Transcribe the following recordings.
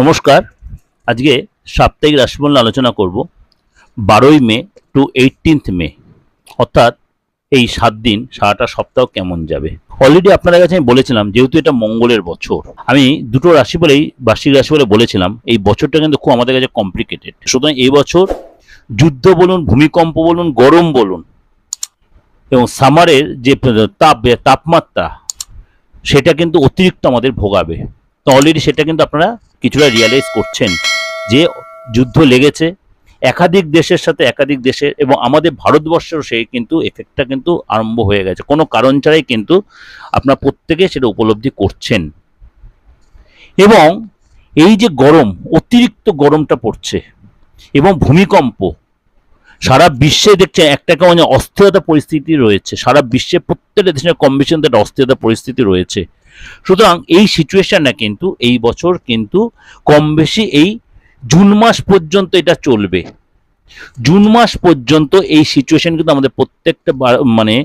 নমস্কার। আজকে সাপ্তাহিক রাশিফল আলোচনা করব। বারোই মে টু এইটিনথ মে। অর্থাৎ এই সাত দিন, সারাটা সপ্তাহ কেমন যাবে? অলরেডি আপনাদের কাছে আমি বলেছিলাম, যেহেতু এটা মঙ্গলের বছর, আমি দুটো রাশি বলেই, বার্ষিক রাশি বলে বলেছিলাম, এই বছরটা কিন্তু খুব আমাদের কাছে কমপ্লিকেটেড সুতরাং এই বছর যুদ্ধ বলুন, ভূমিকম্প বলুন, গরম বলুন, এবং সামারের যে তাপ, তাপমাত্রা, সেটা কিন্তু অতিরিক্ত আমাদের ভোগাবে। তো অলরেডি সেটা কিন্তু আপনারা কিছুটা রিয়ালাইজ করছেন যে যুদ্ধ লেগেছে, একাধিক দেশের সাথে একাধিক দেশের এবং আমাদের ভারতবর্ষেরও সেই কিন্তু এফেক্টটা কিন্তু আরম্ভ হয়ে গেছে। কোনো কারণ ছাড়াই কিন্তু আপনার প্রত্যেকে সেটা উপলব্ধি করছেন। এবং এই যে গরম, অতিরিক্ত গরমটা পড়ছে এবং ভূমিকম্প, সারা বিশ্বে দেখছে একটা কেমন অস্থিরতা পরিস্থিতি রয়েছে। সারা বিশ্বে প্রত্যেকটা দেশের কম বেশি একটা অস্থিরতা পরিস্থিতি রয়েছে। সুতরাং এই সিচুয়েশনটা কিন্তু, এই বছর কিন্তু কম বেশি এই জুন মাস পর্যন্ত এটা চলবে। জুন মাস পর্যন্ত এই সিচুয়েশন কিন্তু আমাদের প্রত্যেকটা মানে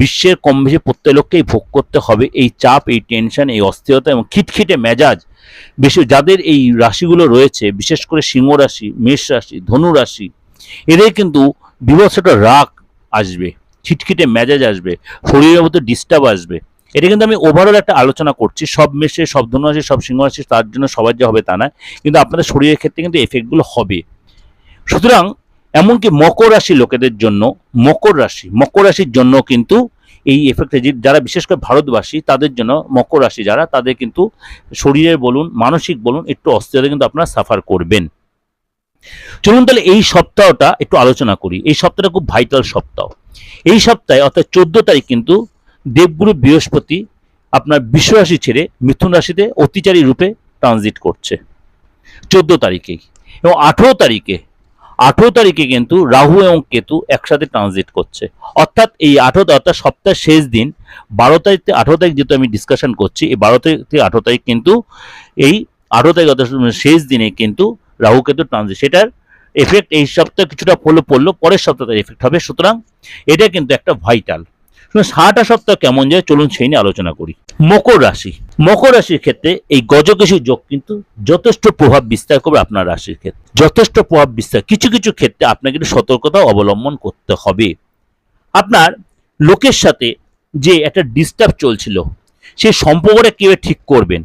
বিশ্বের কম বেশি প্রত্যেক লোককেই ভোগ করতে হবে। এই চাপ, এই টেনশন এই অস্থিরতা এবং খিটখিটে মেজাজ বেশি যাদের এই রাশিগুলো রয়েছে, বিশেষ করে সিংহ রাশি, মেষ রাশি, ধনু রাশি, এদের কিন্তু বিভৎস একটা রাগ আসবে, খিটখিটে মেজাজ আসবে, শরীরের মধ্যে ডিস্টার্ব আসবে। এটা কিন্তু আমি ওভারঅল একটা আলোচনা করছি। সব মেশে সব ধনু রাশি সব সিংহ রাশি তার জন্য সবার যে হবে তা না কিন্তু আপনাদের শরীরের ক্ষেত্রে কিন্তু এফেক্টগুলো হবে। সুতরাং এমনকি মকর রাশি লোকেদের জন্য, মকর রাশি, মকর রাশির জন্য কিন্তু এই এফেক্টে যারা বিশেষ করে ভারতবাসী, তাদের জন্য মকর রাশি যারা, তাদের কিন্তু শরীরের বলুন, মানসিক বলুন, একটু অস্থিরতা কিন্তু আপনারা সাফার করবেন। চলুন তাহলে এই সপ্তাহটা একটু আলোচনা করি। এই সপ্তাহটা খুব ভাইটাল সপ্তাহ। এই সপ্তাহে অর্থাৎ চোদ্দ তারিখ কিন্তু দেবগুরু বৃহস্পতি আপনার বিশ্ব রাশি ছেড়ে মিথুন রাশিতে অতিচারী রূপে ট্রানজিট করছে। চোদ্দ তারিখেই এবং আঠেরো তারিখে আঠেরো তারিখে কিন্তু রাহু এবং কেতু একসাথে ট্রানজিট করছে। অর্থাৎ এই আঠেরো অর্থাৎ সপ্তাহের শেষ দিন, বারো তারিখ থেকে আঠেরো তারিখ যেহেতু আমি ডিসকাশন করছি, এই বারো তারিখ থেকে আঠেরো তারিখ কিন্তু এই আঠেরো তারিখ, অর্থাৎ শেষ দিনে কিন্তু রাহু কেতু ট্রানজিট সেটার এফেক্ট এই সপ্তাহে কিছুটা পড়ল পড়ল, পরের সপ্তাহে এফেক্ট হবে। সুতরাং এটা কিন্তু একটা ভাইটাল সারাটা সপ্তাহ কেমন যায়? চলুন সেই নিয়ে আলোচনা করি। মকর রাশি। মকর রাশির ক্ষেত্রে এই গজকেশী যোগ কিন্তু যথেষ্ট প্রভাব বিস্তার করবে আপনার রাশির ক্ষেত্রে। যথেষ্ট প্রভাব বিস্তার কিছু কিছু ক্ষেত্রে আপনাকে একটু সতর্কতা অবলম্বন করতে হবে। আপনার লোকের সাথে যে একটা ডিস্টার্ব চলছিল, সে সম্পর্কটা কীভাবে ঠিক করবেন?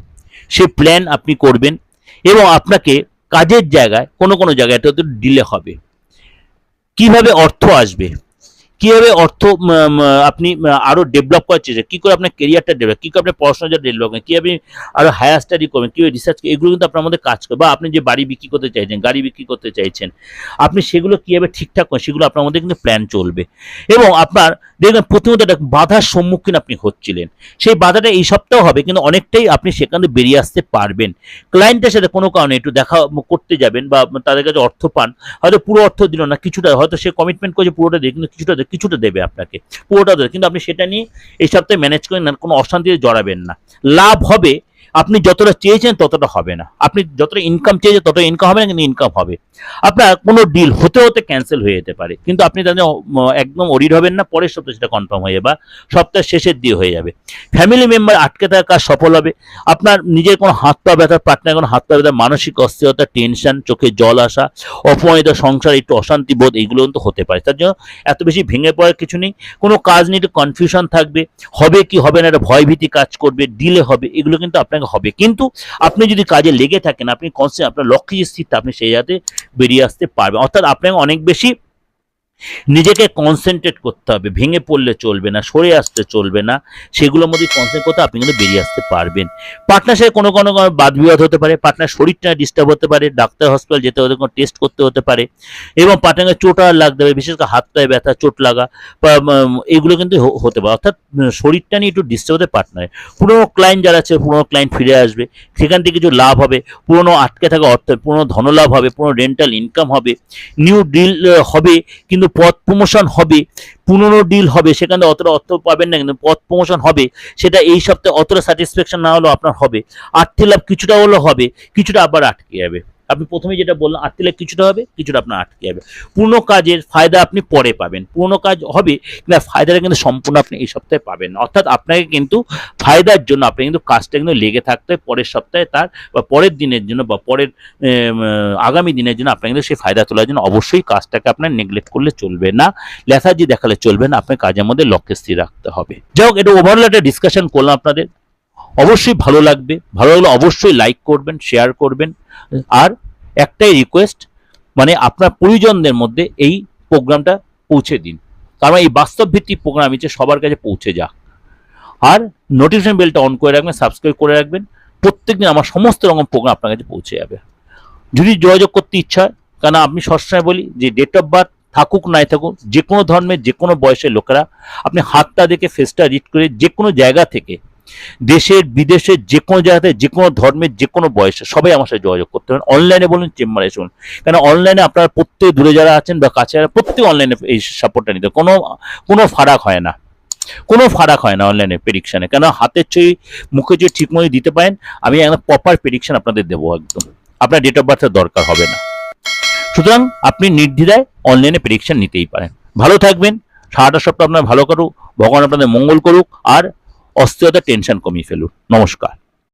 সে প্ল্যান আপনি করবেন এবং আপনাকে কাজের জায়গায় কোনো কোনো জায়গায় এটা ডিলে হবে। কীভাবে অর্থ আসবে? কীভাবে অর্থ আপনি উম, আরও ডেভেলপ করার চেষ্টা কি করে আপনার কেরিয়ারটা ডেভেলপ কি করে আপনার পড়াশোনাটা ডেভেলপ করবেন কি আপনি আরও হায়ার স্টাডি করবেন কীভাবে রিসার্চ এগুলো কিন্তু আপনার মধ্যে কাজ করে বা আপনি যে বাড়ি বিক্রি করতে চাইছেন গাড়ি বিক্রি করতে চাইছেন আপনি সেগুলো কীভাবে ঠিকঠাক করেন সেগুলো আপনার মধ্যে কিন্তু প্ল্যান চলবে। এবং আপনার দেখবেন প্রথমত একটা বাধার সম্মুখীন আপনি হচ্ছিলেন। সেই বাধাটা এই সপ্তাহ হবে কিন্তু অনেকটাই আপনি সেখানে বেরিয়ে আসতে পারবেন। ক্লায়েন্টের সাথে কোনো কারণে একটু দেখা করতে যাবেন বা তাদের কাছে অর্থ পান হয়তো পুরো অর্থ দিল না কিছুটা হয়তো সে কমিটমেন্ট করেছে পুরোটা দেবে কিন্তু কিছুটা কিছুটা দেবে আপনাকে, পুরোটা দেবে। কিন্তু আপনি সেটা নিয়ে এই সপ্তাহে ম্যানেজ করে কোনো অশান্তিতে জড়াবেন না। লাভ হবে আপনি যতটা চেয়েছেন ততটা হবে না। আপনি যতটা ইনকাম চেয়েছেন ততটা ইনকাম হবে না, কিন্তু ইনকাম হবে। আপনার কোনো ডিল হতে হতে ক্যান্সেল হয়ে যেতে পারে। কিন্তু আপনি তাদের একদম অরিড হবেন না, পরের সপ্তাহে সেটা কনফার্ম হয়ে যাবে বা সপ্তাহের শেষের দিয়ে হয়ে যাবে। ফ্যামিলি মেম্বার আটকে থাকা কাজ সফল হবে। আপনার নিজের কোনো হাত পা ব্যথা পার্টনার কোনো হাত পা ব্যথা মানসিক অস্থিরতা টেনশন চোখে জল আসা, অপমানিত সংসার, একটু অশান্তি বোধ এইগুলো কিন্তু হতে পারে। তার জন্য এত বেশি ভেঙে পড়ার কিছু নেই। কোনো কাজ নিয়ে একটু কনফিউশন থাকবে। হবে কি হবে না, একটা ভয়ভীতি কাজ করবে ডিলে হবে, এগুলো কিন্তু আপনাকে হবে। কিন্তু আপনি যদি কাজে লেগে থাকেন, আপনি কনসেন্ট আপনার লক্ষ্যে স্থির আপনি সেই জায়গাতে বেরিয়ে আসতে পারবেন। অর্থাৎ আপনাকে অনেক বেশি নিজেকে কনসেন্ট্রেট করতে হবে, ভেঙে পড়লে চলবে না, সরে আসতে চলবে না, সেগুলোর মধ্যে কনসেন্ট্রেট করতে আপনি কিন্তু বেরিয়ে আসতে পারবেন। পার্টনার সাথে কোনো কোনো বাদ বিবাদ হতে পারে পার্টনার শরীরটা ডিস্টার্ব হতে পারে, ডাক্তার হসপিটাল যেতে হতে কোনো টেস্ট করতে হতে পারে, এবং পার্টনারকে চোট আর লাগতে পারে বিশেষ করে হাত পায়ে ব্যথা, চোট লাগা এগুলো কিন্তু হতে পারে। অর্থাৎ শরীরটা নিয়ে একটু ডিস্টার্ব হতে পার্টনার পুরোনো ক্লায়েন্ট যারা আছে, পুরোনো ক্লায়েন্ট ফিরে আসবে, সেখান থেকে কিছু লাভ হবে, পুরোনো আটকে থাকা অর্থ, পুরোনো ধনলাভ হবে, পুরোনো রেন্টাল ইনকাম হবে নিউ ডিল হবে, কিন্তু পথ প্রমোশন হবে পুনরো ডিল হবে, সেখানে অতটা অর্থ পাবেন না, কিন্তু পথ প্রমোশন হবে, সেটা এই সপ্তাহে অতটা স্যাটিসফ্যাকশন না হলেও আপনার হবে। আর্থিক লাভ কিছুটা হলেও হবে, কিছুটা আবার আটকে যাবে। আপনি প্রথমে যেটা বললাম আটকে কিছুটা হবে, কিছুটা আপনার আটকে যাবে। পুরনো কাজের ফায়দা আপনি পরে পাবেন। পুরনো কাজ হবে, কিন্তু ফায়দাটা কিন্তু সম্পূর্ণ আপনি এই সপ্তাহে পাবেন অর্থাৎ আপনাকে কিন্তু ফায়দার জন্য আপনি কিন্তু কাজটা কিন্তু লেগে থাকতে হয়। পরের সপ্তাহে তার বা পরের দিনের জন্য বা পরের আগামী দিনের জন্য আপনাকে কিন্তু সেই ফায়দা তোলার জন্য অবশ্যই কাজটাকে আপনার নেগলেক্ট করলে চলবে না। লেথার্জি দেখালে চলবে না। আপনার কাজের মধ্যে লক্ষ্য স্থির রাখতে হবে। যাই হোক, এটা ওভারঅল একটা ডিসকাশন করলাম আপনাদের। অবশ্যই ভালো লাগবে। ভালো লাগলে অবশ্যই লাইক করবেন শেয়ার করবেন। আর একটাই রিকোয়েস্ট মানে আপনার পরিজনদের মধ্যে এই প্রোগ্রামটা পৌঁছে দিন। কারণ এই বাস্তব ভিত্তিক প্রোগ্রাম হচ্ছে সবার কাছে পৌঁছে যাক। আর নোটিফিকেশন বেলটা অন করে রাখবেন সাবস্ক্রাইব করে রাখবেন। প্রত্যেকদিন আমার সমস্ত রকম প্রোগ্রাম আপনার কাছে পৌঁছে যাবে। যদি যোগাযোগ করতে ইচ্ছা হয়, কারণ আমি সবসময় বলি যে ডেট অফ বার্থ থাকুক নাই থাকুক, যে কোনো ধর্মের, যে কোনো বয়সের লোকেরা আপনি হাতটা দেখে ফেসটা রিড করে যে কোনো জায়গা থেকে দেশের, বিদেশের যে কোনো জায়গাতে যে কোনো ধর্মের যে কোনো বয়সে সবাই আমার সাথে যোগাযোগ করতে পারেন। অনলাইনে বলুন চেম্বারে বলুন কেন অনলাইনে আপনারা প্রত্যেক দূরে যারা আছেন বা কাছে যারা প্রত্যেক অনলাইনে এই সাপোর্টটা নিতে কোনো কোনো ফারাক হয় না। কোনো ফারাক হয় না অনলাইনে প্রেডিকশানে কেন হাতের ছবি মুখে যে ঠিক মতো দিতে পারেন। আমি একদম প্রপার প্রেডিকশান আপনাদের দেবো একদম। আপনার ডেট অফ বার্থের দরকার হবে না। সুতরাং আপনি নির্দ্বিধায় অনলাইনে প্রেডিকশান নিতেই পারেন। ভালো থাকবেন। সারাটা সপ্তাহ আপনার ভালো করুক ভগবান আপনাদের মঙ্গল করুক। আর অস্থিরতা টেনশন কমিয়ে ফেলুন। নমস্কার।